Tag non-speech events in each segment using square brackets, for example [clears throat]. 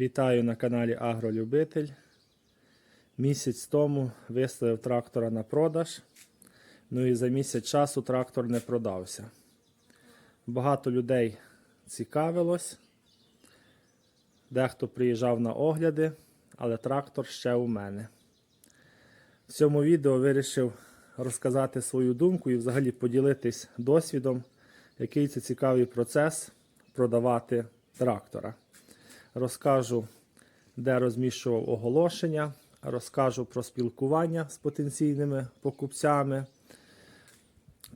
Вітаю на каналі Агролюбитель. Місяць тому виставив трактора на продаж. Ну і за місяць часу трактор не продався. Багато людей цікавилось. Дехто приїжджав на огляди, але трактор ще у мене. В цьому відео вирішив розказати свою думку і взагалі поділитись досвідом, який це цікавий процес продавати трактора. Розкажу, де розміщував оголошення, розкажу про спілкування з потенційними покупцями,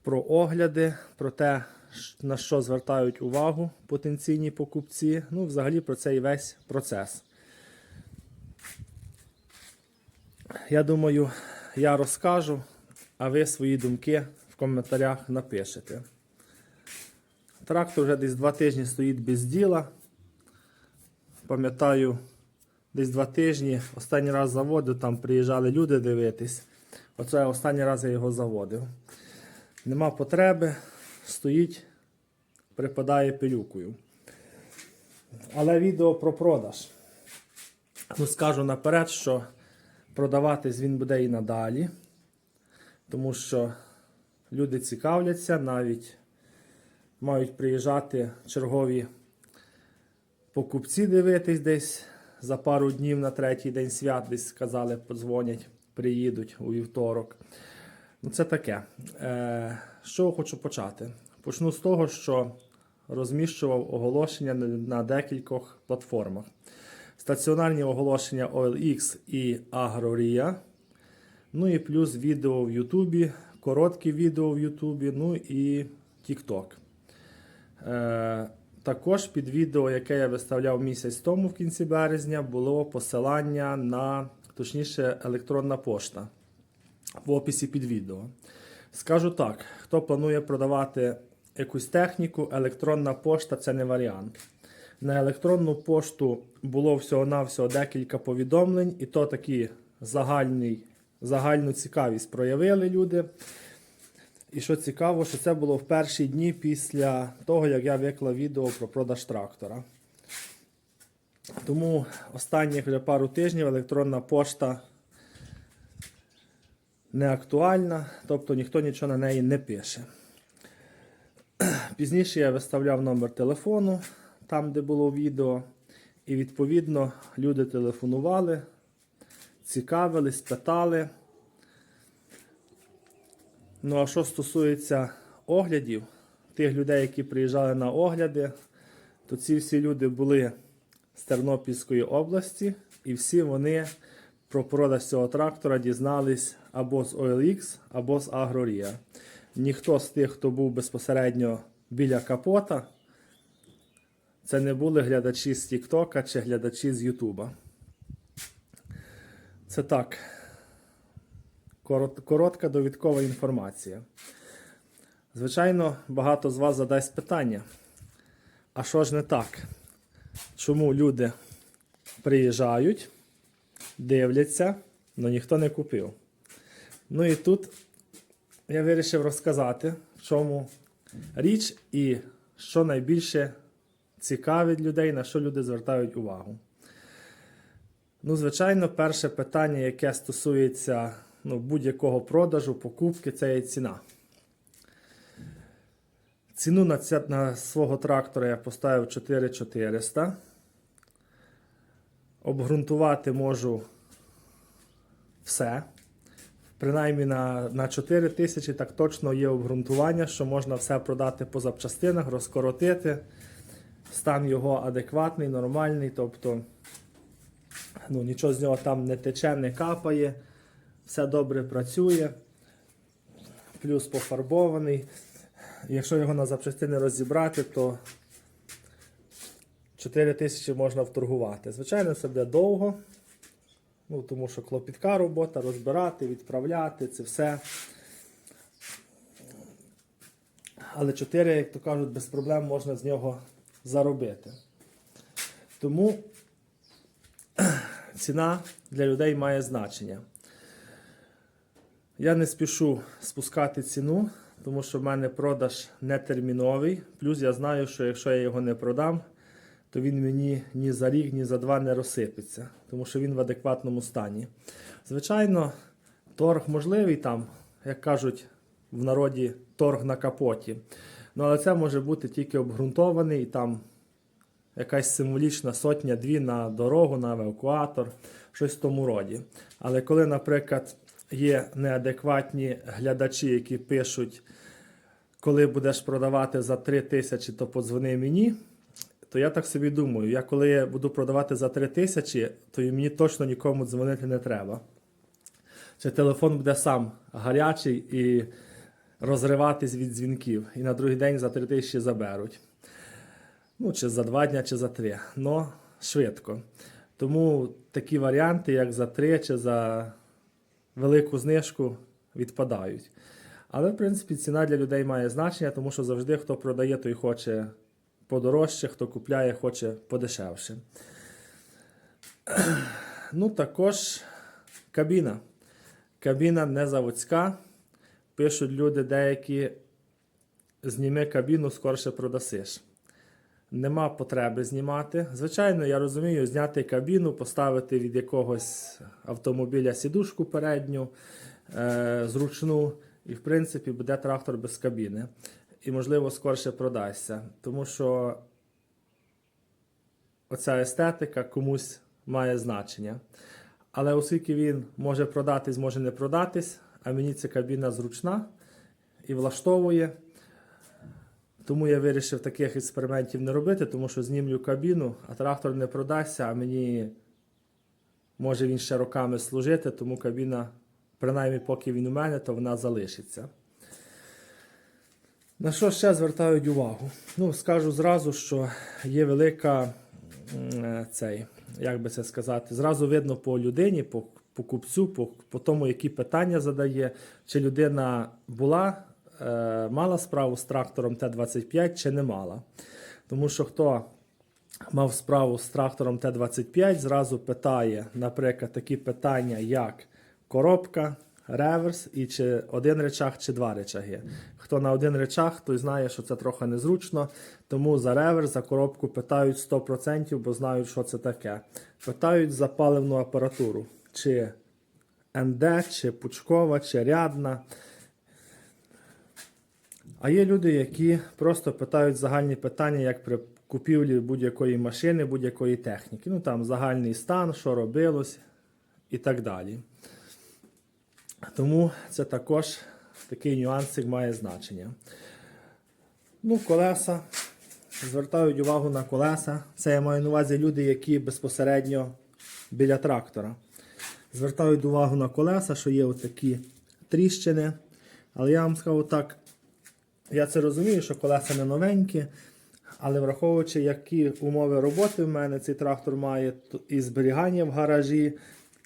про огляди, про те, на що звертають увагу потенційні покупці. Ну, взагалі про цей весь процес. Я думаю, я розкажу, а ви свої думки в коментарях напишете. Трактор вже десь два тижні стоїть без діла. Пам'ятаю, десь два тижні. Останній раз заводив, там приїжджали люди дивитись. Оце останній раз я його заводив. Нема потреби, стоїть, припадає пилюкою. Але відео про продаж. Ну, скажу наперед, що продаватись він буде і надалі, тому що люди цікавляться, навіть мають приїжджати чергові покупці дивитись десь за пару днів на третій день свят, десь сказали, подзвонять, приїдуть у вівторок. Ну, це таке. Е, чого хочу почати? Почну з того, що розміщував оголошення на декількох платформах. Стаціонарні оголошення OLX і Agroria. Ну і плюс відео в Ютубі, короткі відео в Ютубі, ну і TikTok. Е, також під відео, яке я виставляв місяць тому в кінці березня, було посилання на, точніше, електронна пошта в описі під відео. Скажу так: хто планує продавати якусь техніку, електронна пошта це не варіант. На електронну пошту було всього-навсього декілька повідомлень, і то такі загальний, загальну цікавість проявили люди. І що цікаво, що це було в перші дні після того, як я виклав відео про продаж трактора. Тому останніх вже пару тижнів електронна пошта не актуальна, тобто ніхто нічого на неї не пише. Пізніше я виставляв номер телефону, там, де було відео, і відповідно люди телефонували, цікавились, питали. Ну, а що стосується оглядів, тих людей, які приїжджали на огляди, то ці всі люди були з Тернопільської області, і всі вони про продаж цього трактора дізнались або з OLX, або з Агрорія. Ніхто з тих, хто був безпосередньо біля капота, це не були глядачі з Тіктока чи глядачі з Ютуба. Це так. Корот- Коротка довідкова інформація. Звичайно, багато з вас задасть питання. А що ж не так? Чому люди приїжджають, дивляться, але ніхто не купив? Ну і тут я вирішив розказати, в чому річ і що найбільше цікавить людей, на що люди звертають увагу. Ну, звичайно, перше питання, яке стосується ну, будь-якого продажу, покупки, це є ціна. Ціну на, ця, на свого трактора я поставив 4400. Обґрунтувати можу все. Принаймні на, на 4 тисячі так точно є обґрунтування, що можна все продати по запчастинах, розкоротити. Стан його адекватний, нормальний, тобто ну, нічого з нього там не тече, не капає, все добре працює, плюс пофарбований. Якщо його на запчастини розібрати, то 4 тисячі можна вторгувати. Звичайно, це буде довго, ну, тому що клопітка робота, розбирати, відправляти, це все. Але 4, як то кажуть, без проблем можна з нього заробити. Тому [clears throat] ціна для людей має значення. Я не спішу спускати ціну, тому що в мене продаж нетерміновий. Плюс я знаю, що якщо я його не продам, то він мені ні за рік, ні за два не розсипеться, тому що він в адекватному стані. Звичайно, торг можливий там, як кажуть в народі, торг на капоті. Ну, але це може бути тільки обґрунтований і там якась символічна сотня-дві на дорогу, на евакуатор, щось в тому роді. Але коли, наприклад, є неадекватні глядачі, які пишуть, коли будеш продавати за 3 тисячі, то подзвони мені. То я так собі думаю, я коли я буду продавати за 3 тисячі, то мені точно нікому дзвонити не треба. Чи телефон буде сам гарячий і розриватись від дзвінків, і на другий день за 3 тисячі заберуть. Ну, чи за 2 дня, чи за 3. Но швидко. Тому такі варіанти, як за 3 чи за велику знижку, відпадають. Але, в принципі, ціна для людей має значення, тому що завжди хто продає, той хоче подорожче, хто купляє, хоче подешевше. [clears throat] Ну, також кабіна. Кабіна не заводська. Пишуть люди деякі, зніми кабіну, скорше продасиш. Нема потреби знімати. Звичайно, я розумію, зняти кабіну, поставити від якогось автомобіля сідушку передню, е, зручну, і в принципі буде трактор без кабіни. І, можливо, скорше продасться. Тому що оця естетика комусь має значення. Але оскільки він може продатись, може не продатись, а мені ця кабіна зручна і влаштовує. Тому я вирішив таких експериментів не робити, тому що знімлю кабіну, а трактор не продасться, а мені може він ще роками служити, тому кабіна, принаймні, поки він у мене, то вона залишиться. На що ще звертають увагу? Ну, скажу зразу, що є велика е, цей, як би це сказати, зразу видно по людині, по покупцю, по, по тому, які питання задає, чи людина була, мала справу з трактором Т-25 чи не мала. Тому що хто мав справу з трактором Т-25, зразу питає, наприклад, такі питання, як коробка, реверс, і чи один речах, чи два речаги. Хто на один речах, той знає, що це трохи незручно, тому за реверс, за коробку питають 100%, бо знають, що це таке. Питають за паливну апаратуру, чи НД, чи пучкова, чи рядна. А є люди, які просто питають загальні питання, як при купівлі будь-якої машини, будь-якої техніки. Ну там загальний стан, що робилось і так далі. Тому це також такий нюансик має значення. Ну, колеса. Звертають увагу на колеса. Це я маю на увазі люди, які безпосередньо біля трактора. Звертають увагу на колеса, що є отакі тріщини. Але я вам скажу так, я це розумію, що колеса не новенькі, але враховуючи, які умови роботи в мене цей трактор має, і зберігання в гаражі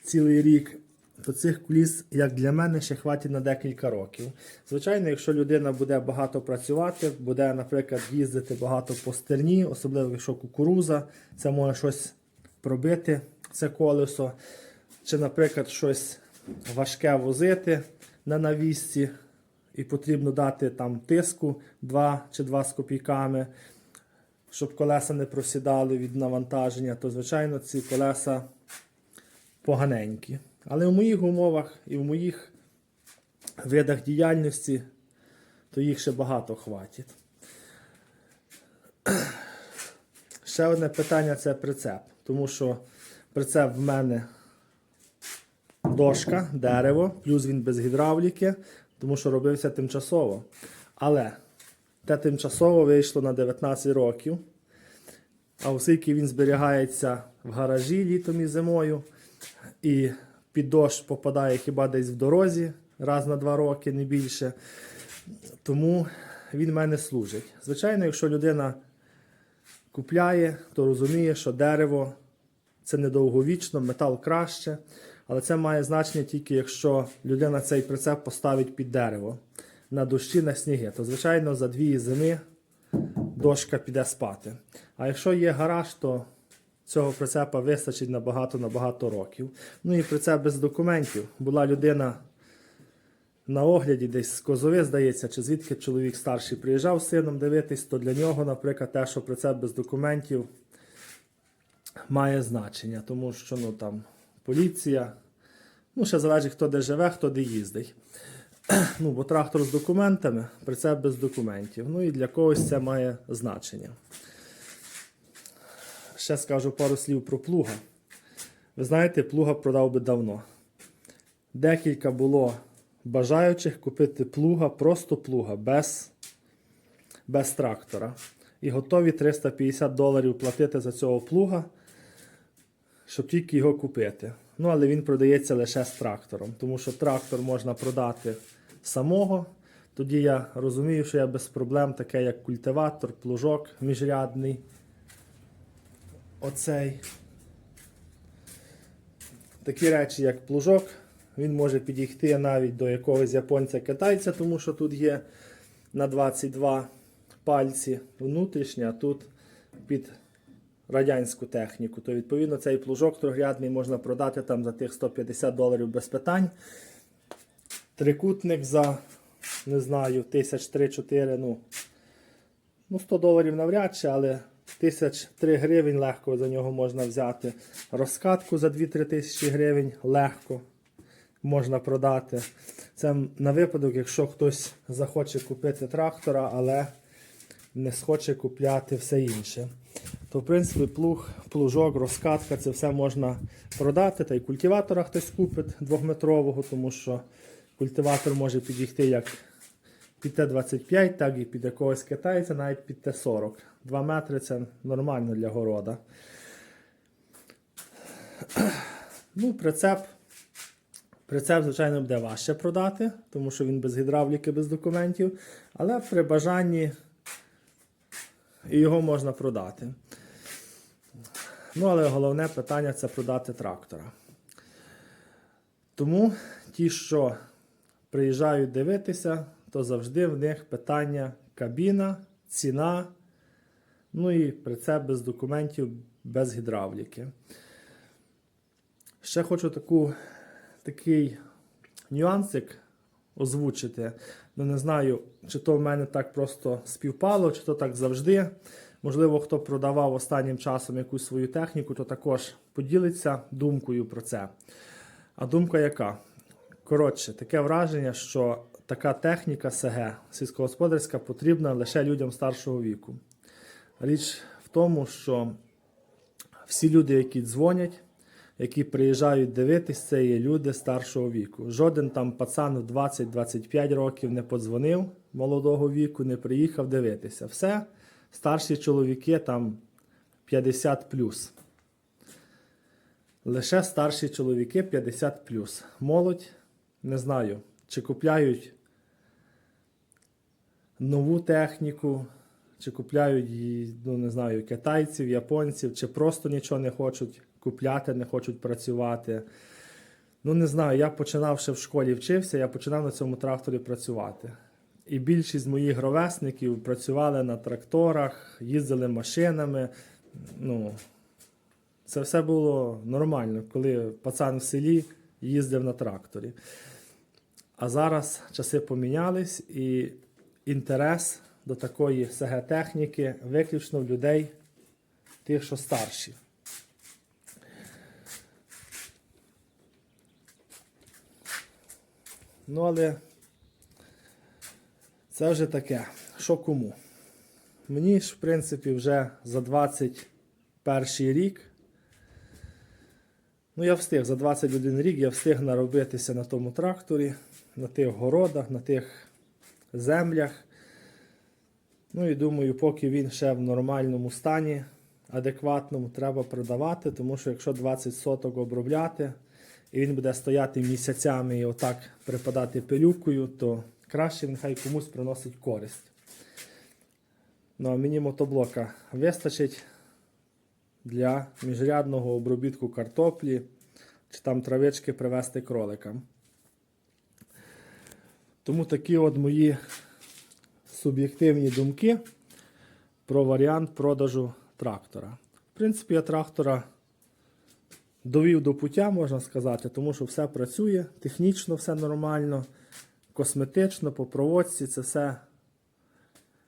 цілий рік, то цих коліс, як для мене, ще хватить на декілька років. Звичайно, якщо людина буде багато працювати, буде, наприклад, їздити багато по стерні, особливо якщо кукуруза, це може щось пробити, це колесо, чи, наприклад, щось важке возити на навісці, і потрібно дати там тиску 2 чи 2 з копійками, щоб колеса не просідали від навантаження, то, звичайно, ці колеса поганенькі. Але в моїх умовах і в моїх видах діяльності, то їх ще багато хватить. [clears throat] Ще одне питання це прицеп. Тому що прицеп в мене дошка, дерево, плюс він без гідравліки, тому що робився тимчасово. Але те тимчасово вийшло на 19 років. А оскільки він зберігається в гаражі літом і зимою, і під дощ попадає хіба десь в дорозі раз на два роки, не більше. Тому він мене служить. Звичайно, якщо людина купляє, то розуміє, що дерево це недовговічно, метал краще. Але це має значення тільки якщо людина цей прицеп поставить під дерево на дощі, на сніги, то звичайно за дві зими дошка піде спати. А якщо є гараж, то цього прицепа вистачить на багато-набагато років. Ну і прицеп без документів. Була людина на огляді, десь з Козови, здається, чи звідки чоловік старший приїжджав з сином дивитись, то для нього, наприклад, те, що прицеп без документів, має значення, тому що ну, там, поліція, ну, ще залежить, хто де живе, хто де їздить. [clears throat] Ну, бо трактор з документами, прицеп без документів. Ну і для когось це має значення. Ще скажу пару слів про плуга. Ви знаєте, плуга продав би давно. Декілька було бажаючих купити плуга, просто плуга, без, без трактора. І готові 350 доларів платити за цього плуга, щоб тільки його купити. Ну, але він продається лише з трактором, тому що трактор можна продати самого. Тоді я розумію, що я без проблем, таке як культиватор, плужок міжрядний. Оцей. Такі речі, як плужок, він може підійти навіть до якогось японця-китайця, тому що тут є на 22 пальці внутрішня, тут під радянську техніку. То, відповідно, цей плужок трьохрядний можна продати там за тих 150 доларів без питань. Трикутник за, не знаю, тисяч 3-4, ну, ну 100 доларів навряд чи, але тисяч 3 гривень легко за нього можна взяти. Розкатку за 2-3 тисячі гривень легко можна продати. Це на випадок, якщо хтось захоче купити трактора, але не схоче купляти все інше. То, в принципі, плуг, плужок, розкатка, це все можна продати. Та й культиватора хтось купить двохметрового, тому що культиватор може підійти як під Т-25, так і під якогось китайця, навіть під Т-40. 2 метри це нормально для города. Ну, прицеп. Прицеп, звичайно, буде важче продати, тому що він без гідравліки, без документів. Але при бажанні його можна продати. Ну, але головне питання це продати трактора. Тому ті, що приїжджають дивитися, то завжди в них питання кабіна, ціна, ну і прицеп без документів, без гідравліки. Ще хочу таку, такий нюансик озвучити. Ну, не знаю, чи то в мене так просто співпало, чи то так завжди. Можливо, хто продавав останнім часом якусь свою техніку, то також поділиться думкою про це. А думка яка? Коротше, таке враження, що така техніка СГ сільськогосподарська потрібна лише людям старшого віку. Річ в тому, що всі люди, які дзвонять, які приїжджають дивитись, це є люди старшого віку. Жоден там пацан в 20-25 років не подзвонив молодого віку, не приїхав дивитися. Все, старші чоловіки там 50 Лише старші чоловіки 50 Молодь, не знаю, чи купляють нову техніку, чи купляють ну не знаю, китайців, японців, чи просто нічого не хочуть купляти, не хочуть працювати. Ну, не знаю, я починав ще в школі вчився, я починав на цьому тракторі працювати. І більшість моїх ровесників працювали на тракторах, їздили машинами. Ну, це все було нормально, коли пацан в селі їздив на тракторі. А зараз часи помінялись і інтерес до такої СГ-техніки виключно в людей, тих, що старші. Ну, але це вже таке, що кому. Мені ж, в принципі, вже за 21 рік. Ну, я встиг за 21 рік я встиг наробитися на тому тракторі, на тих городах, на тих землях. Ну і думаю, поки він ще в нормальному стані, адекватному, треба продавати, тому що якщо 20 соток обробляти, і він буде стояти місяцями і отак припадати пилюкою, то краще нехай комусь приносить користь. Ну, а мені мотоблока вистачить для міжрядного обробітку картоплі чи там травички привезти кроликам. Тому такі от мої суб'єктивні думки про варіант продажу трактора. В принципі, я трактора довів до пуття, можна сказати, тому що все працює, технічно все нормально, косметично, по проводці це все,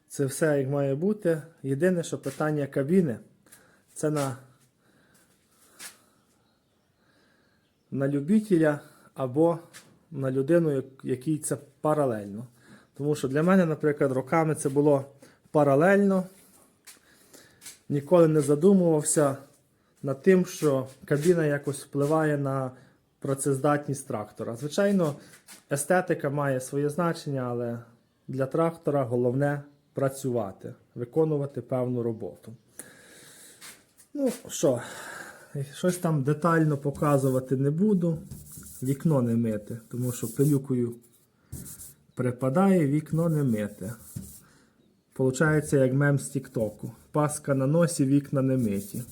це все як має бути. Єдине, що питання кабіни це на на любителя або на людину, якій це паралельно. Тому що для мене, наприклад, роками це було паралельно. Ніколи не задумувався над тим, що кабіна якось впливає на працездатність трактора. Звичайно, естетика має своє значення, але для трактора головне працювати, виконувати певну роботу. Ну що, щось там детально показувати не буду. Вікно не мити, тому що пилюкою припадає, вікно не мити. Получається, як мем з Тіктоку. Паска на носі, вікна не миті.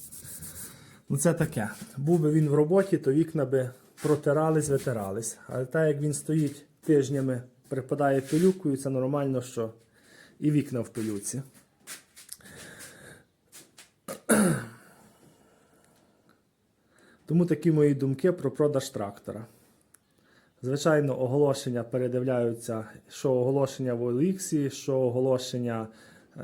Ну це таке. Був би він в роботі, то вікна би протирались, витирались. Але так як він стоїть тижнями, припадає пилюкою, це нормально, що і вікна в пилюці. Тому такі мої думки про продаж трактора. Звичайно, оголошення передивляються, що оголошення в OLX, що оголошення е,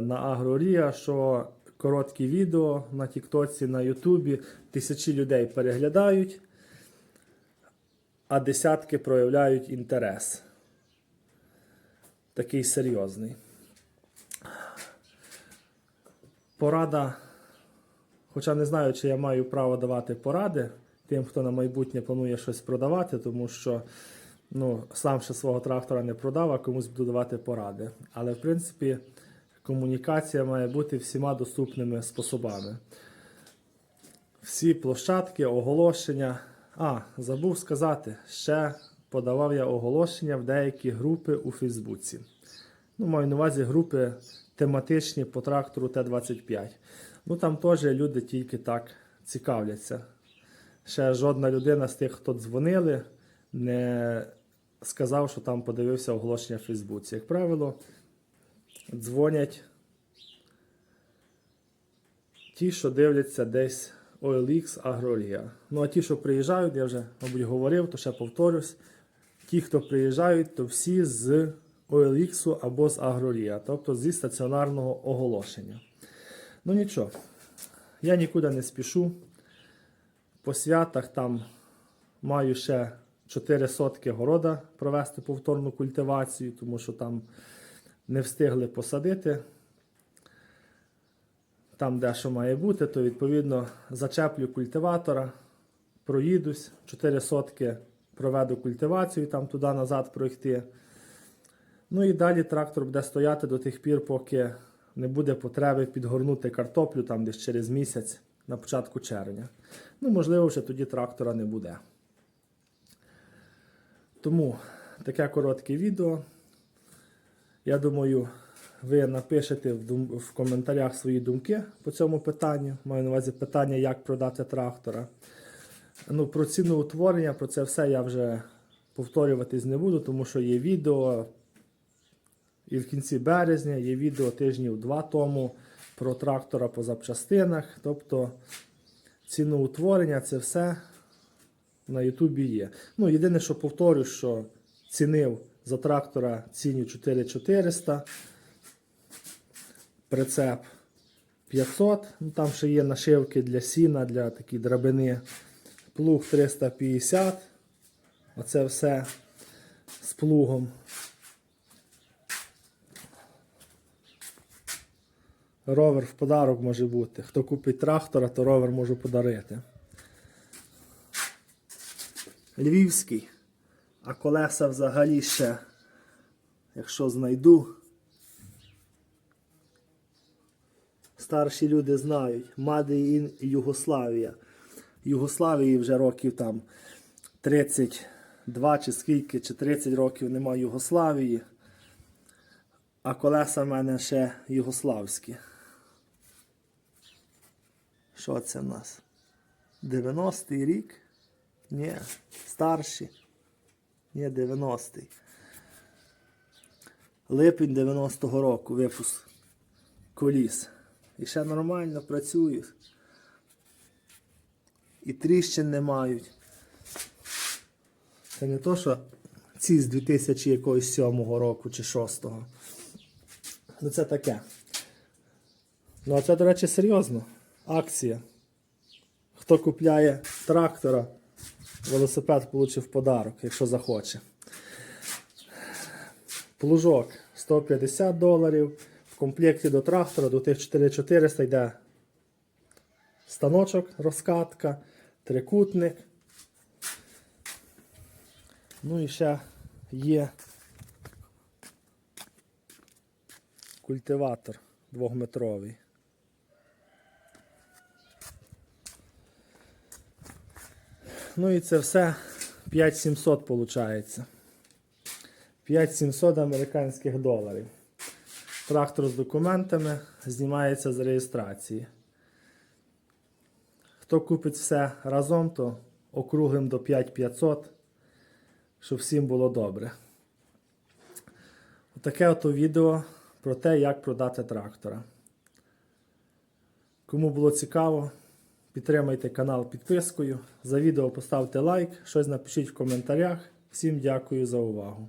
на Агрорія, що короткі відео на Тіктоці, на Ютубі. Тисячі людей переглядають, а десятки проявляють інтерес. Такий серйозний. Порада Хоча не знаю, чи я маю право давати поради тим, хто на майбутнє планує щось продавати, тому що ну, сам ще свого трактора не продав, а комусь буду давати поради. Але в принципі комунікація має бути всіма доступними способами. Всі площадки, оголошення. А, забув сказати, ще подавав я оголошення в деякі групи у Фейсбуці. Ну, маю на увазі групи тематичні по трактору Т-25. Ну там теж люди тільки так цікавляться. Ще жодна людина з тих, хто дзвонили, не сказав, що там подивився оголошення в Фейсбуці. Як правило, дзвонять ті, що дивляться десь OLX, Агролія. Ну а ті, що приїжджають, я вже, мабуть, говорив, то ще повторюсь. Ті, хто приїжджають, то всі з OLX або з Агролія, тобто зі стаціонарного оголошення. Ну нічого, я нікуди не спішу. По святах там маю ще 4 сотки города провести повторну культивацію, тому що там не встигли посадити. Там дещо має бути, то відповідно зачеплю культиватора, проїдусь, 4 сотки проведу культивацію, там туди-назад пройти. Ну і далі трактор буде стояти до тих пір, поки не буде потреби підгорнути картоплю там десь через місяць на початку червня. Ну, можливо, вже тоді трактора не буде. Тому таке коротке відео. Я думаю, ви напишете в, дум... в коментарях свої думки по цьому питанню. Маю на увазі питання, як продати трактора. Ну, про ціноутворення, про це все я вже повторюватись не буду, тому що є відео. І в кінці березня є відео тижнів два тому про трактора по запчастинах. Тобто ціноутворення це все на Ютубі є. Ну, єдине, що повторю, що цінив за трактора ціню 4400, прицеп 500. Ну, там ще є нашивки для сіна, для такі драбини. Плуг 350. Оце все з плугом. Ровер в подарок може бути. Хто купить трактора, то ровер можу подарити. Львівський. А колеса взагалі ще, якщо знайду. Старші люди знають. Made in Югославія. Югославії вже років там 32 чи скільки, чи 30 років немає Югославії. А колеса в мене ще югославські. Що це в нас? 90-й рік? Ні, старші. Ні, 90-й. Липень 90-го року випуск коліс. І ще нормально працюють. І тріщин не мають. Це не то, що ці з 2007 року чи 6-го. Ну це таке. Ну а це, до речі, серйозно. Акція. Хто купляє трактора велосипед получив подарок, якщо захоче. Плужок 150 доларів. Комплекті до трактора до тих 4400 йде станочок, розкатка, трикутник. Ну і ще є культиватор двохметровий. Ну і це все 5700 виходить. 5700 американських доларів. Трактор з документами знімається з реєстрації. Хто купить все разом, то округлим до 5500, щоб всім було добре. Отаке ото відео про те, як продати трактора. Кому було цікаво, підтримайте канал підпискою. За відео поставте лайк, щось напишіть в коментарях. Всім дякую за увагу.